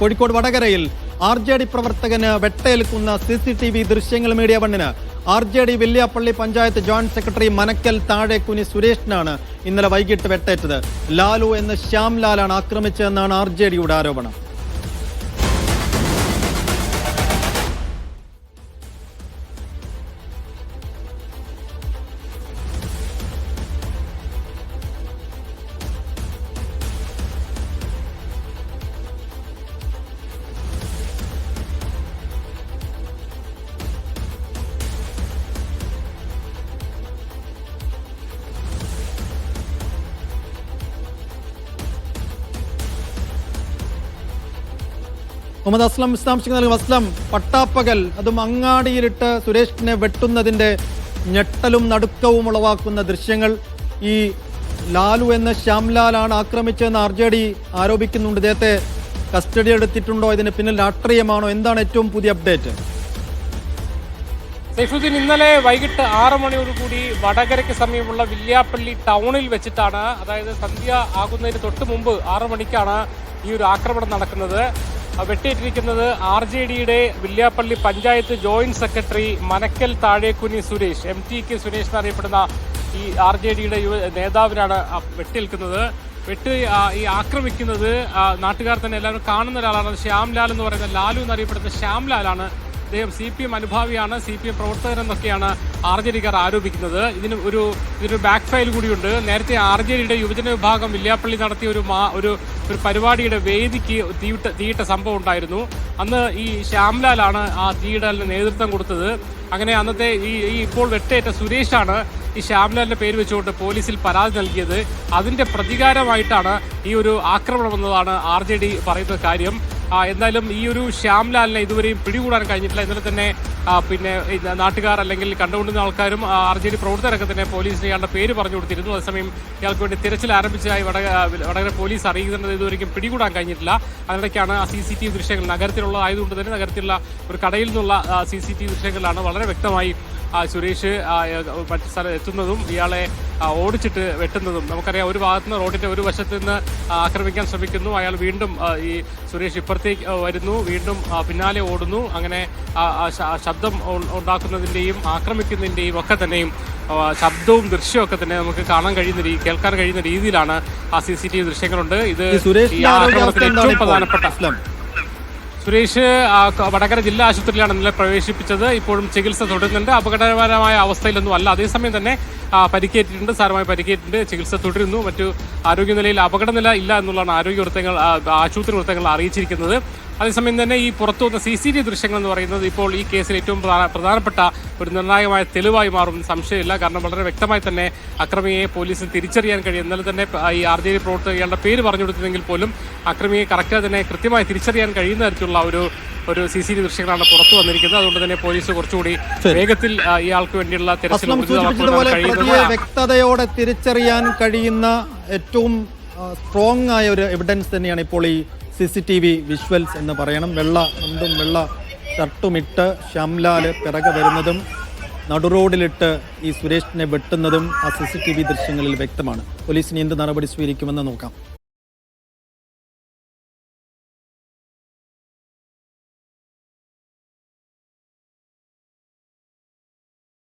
കോഴിക്കോട് വടകരയിൽ R J D പ്രവർത്തകന് വെട്ടേൽക്കുന്ന സി സി ടി വി ദൃശ്യങ്ങൾ മീഡിയ വണ്ണിന്. R J D Velliyappally panchayat joint secretary Manakkal Thazhekkuni സുരേഷിനാണ് ഇന്നലെ വൈകിട്ട് വെട്ടേറ്റത്. ലാലു എന്ന ശ്യാം ലാലാണ് ആക്രമിച്ചതെന്നാണ് ആർ ജെ ഡിയുടെ ആരോപണം. മുഹമ്മദ് അസ്ലം വിശദാംശങ്ങൾ നൽകും അസ്ലം പട്ടാപ്പകൽ അതും അങ്ങാടിയിലിട്ട് സുരേഷിനെ വെട്ടുന്നതിന്റെ ഞെട്ടലും നടുക്കവും ഉളവാക്കുന്ന ദൃശ്യങ്ങൾ. ഈ ലാലു എന്ന ശ്യാംലാലാണ് ആക്രമിച്ചതെന്ന് ആർ ജെ ഡി ആരോപിക്കുന്നുണ്ട്. ഇദ്ദേഹത്തെ കസ്റ്റഡി എടുത്തിട്ടുണ്ടോ? ഇതിന് പിന്നിൽ രാഷ്ട്രീയമാണോ? എന്താണ് ഏറ്റവും പുതിയ അപ്ഡേറ്റ്? സൈഫുദ്ദീൻ ഇന്നലെ വൈകിട്ട് ആറ് മണിയോടുകൂടി വടകരയ്ക്ക് സമീപമുള്ള വില്യാപ്പള്ളി ടൗണിൽ വെച്ചിട്ടാണ് അതായത് സന്ധ്യ ആകുന്നതിന് തൊട്ട് മുമ്പ് ആറു മണിക്കാണ് ഈ ഒരു ആക്രമണം നടക്കുന്നത്. വെട്ടിയിട്ടിരിക്കുന്നത് ആർ ജെ ഡിയുടെ Villiappally panchayat joint secretary Manakkal Thazhekkuni Suresh M T K Suresh എന്നറിയപ്പെടുന്ന ഈ ആർ ജെ ഡിയുടെ യുവ നേതാവിനാണ് വെട്ടിയേൽക്കുന്നത്. വെട്ട് ഈ ആക്രമിക്കുന്നത് നാട്ടുകാർ തന്നെ എല്ലാവരും കാണുന്ന ഒരാളാണ്. ശ്യാംലാൽ എന്ന് പറയുന്ന ലാലു എന്നറിയപ്പെടുന്ന ശ്യാംലാലാണ് അദ്ദേഹം സി പി എം അനുഭാവിയാണ് സി പി എം പ്രവർത്തകരെന്നൊക്കെയാണ് ആർ ജെ ഡിക്കാർ ആരോപിക്കുന്നത്. ഇതിന് ഒരു ഇതിനൊരു ബാക്ക് ഫയൽ കൂടിയുണ്ട്. നേരത്തെ ആർ ജെ ഡിയുടെ യുവജന വിഭാഗം വില്യാപ്പള്ളി നടത്തിയ ഒരു മാ ഒരു ഒരു പരിപാടിയുടെ വേദിക്ക് തീയിട്ട തീയിട്ട സംഭവം ഉണ്ടായിരുന്നു. അന്ന് ഈ ശ്യാംലാലാണ് ആ തീയിടലിന് നേതൃത്വം കൊടുത്തത്. അങ്ങനെ അന്നത്തെ ഈ ഈ ഇപ്പോൾ വെട്ടേറ്റ സുരേഷാണ് ഈ ശ്യാംലാലിന്റെ പേര് വെച്ചുകൊണ്ട് പോലീസിൽ പരാതി നൽകിയത്. അതിന്റെ പ്രതികാരമായിട്ടാണ് ഈ ഒരു ആക്രമണം എന്നതാണ് ആർ ജെ ഡി പറയുന്ന കാര്യം. എന്തായാലും ഈ ഒരു ശ്യാംലാലിനെ ഇതുവരെയും പിടികൂടാൻ കഴിഞ്ഞിട്ടില്ല. ഇന്നലെ തന്നെ പിന്നെ നാട്ടുകാർ അല്ലെങ്കിൽ കണ്ടുകൊണ്ടിരുന്ന ആൾക്കാരും ആർ ജെ ഡി പ്രവർത്തകരൊക്കെ തന്നെ പോലീസിന് ഇയാളുടെ പേര് പറഞ്ഞു കൊടുത്തിരുന്നു. അതേസമയം ഇയാൾക്ക് വേണ്ടി തിരച്ചിൽ ആരംഭിച്ചതായി വടക വടകര പോലീസ് അറിയിക്കുന്നത് ഇതുവരെയും പിടികൂടാൻ കഴിഞ്ഞിട്ടില്ല. അതിനിടയ്ക്കാണ് ആ സി സി ടി വി ദൃശ്യങ്ങൾ നഗരത്തിലുള്ള ആയതുകൊണ്ട് തന്നെ നഗരത്തിലുള്ള ഒരു കടയിൽ നിന്നുള്ള സി സി ടി വി ദൃശ്യങ്ങളിലാണ് വളരെ വ്യക്തമായി സുരേഷ് സ്ഥലം എത്തുന്നതും ഇയാളെ ഓടിച്ചിട്ട് വെട്ടുന്നതും നമുക്കറിയാം ഒരു ഭാഗത്ത് നിന്ന് റോഡിന്റെ ഒരു വശത്ത് നിന്ന് ആക്രമിക്കാൻ ശ്രമിക്കുന്നു. അയാൾ വീണ്ടും ഈ സുരേഷ് ഇപ്പുറത്തേക്ക് വരുന്നു. വീണ്ടും പിന്നാലെ ഓടുന്നു. അങ്ങനെ ശബ്ദം ഉണ്ടാക്കുന്നതിന്റെയും ആക്രമിക്കുന്നതിന്റെയും ഒക്കെ തന്നെയും ശബ്ദവും ദൃശ്യവും ഒക്കെ തന്നെ നമുക്ക് കാണാൻ കഴിയുന്ന രീതി കേൾക്കാൻ കഴിയുന്ന രീതിയിലാണ് ആ സി സി ടി വി ദൃശ്യങ്ങളുണ്ട്. ഇത് ഈ ആക്രമണത്തിൽ ഏറ്റവും പ്രധാനപ്പെട്ട സുരേഷ് വടകര ജില്ലാ ആശുപത്രിയിലാണ് ഇന്നലെ പ്രവേശിപ്പിച്ചത്. ഇപ്പോഴും ചികിത്സ തുടരുന്നുണ്ട്. അപകടകരമായ അവസ്ഥയിലൊന്നും അല്ല അതേസമയം തന്നെ പരിക്കേറ്റിട്ടുണ്ട് സാരമായി പരിക്കേറ്റിട്ടുണ്ട്. ചികിത്സ തുടരുന്നു. മറ്റു ആരോഗ്യനിലയിൽ അപകടനില ഇല്ല എന്നുള്ളതാണ് ആരോഗ്യ വൃത്തങ്ങൾ ആശുപത്രി വൃത്തങ്ങൾ അറിയിച്ചിരിക്കുന്നത്. അതേസമയം തന്നെ ഈ പുറത്തു വന്ന സി സി ടി ദൃശ്യങ്ങൾ എന്ന് പറയുന്നത് ഇപ്പോൾ ഈ കേസിൽ ഏറ്റവും പ്രധാന- പ്രധാനപ്പെട്ട ഒരു നിർണായകമായ തെളിവായി മാറും സംശയമില്ല. കാരണം വളരെ വ്യക്തമായി തന്നെ അക്രമിയെ പോലീസിന് തിരിച്ചറിയാൻ കഴിയും. ഇന്നലെ തന്നെ ഈ ആർ ജെ ഡി പേര് പറഞ്ഞു കൊടുത്തിരുന്നെങ്കിൽ പോലും അക്രമിയെ കറക്റ്റായി തന്നെ കൃത്യമായി തിരിച്ചറിയാൻ കഴിയുന്ന തരത്തിലുള്ള ഒരു ഒരു സി സി ടി ദൃശ്യങ്ങളാണ് പുറത്തു വന്നിരിക്കുന്നത്. അതുകൊണ്ട് തന്നെ പോലീസ് കുറച്ചുകൂടി വേഗത്തിൽ ഇയാൾക്ക് വേണ്ടിയുള്ള തെരച്ചിൽ വ്യക്തതയോടെ തിരിച്ചറിയാൻ കഴിയുന്ന ഏറ്റവും സ്ട്രോങ് ആയ ഒരു എവിഡൻസ് തന്നെയാണ് ഇപ്പോൾ ഈ C C T V visuals എന്ന് പറയണം. വെള്ള മുണ്ടും വെള്ള ഷർട്ടുമിട്ട് ഷംലാൽ പിറകെ വരുന്നതും നടുറോഡിലിട്ട് ഈ സുരേഷിനെ വെട്ടുന്നതും ആ സി സി ടി വി ദൃശ്യങ്ങളിൽ വ്യക്തമാണ്. പോലീസിന് എന്ത് നടപടി സ്വീകരിക്കുമെന്ന് നോക്കാം.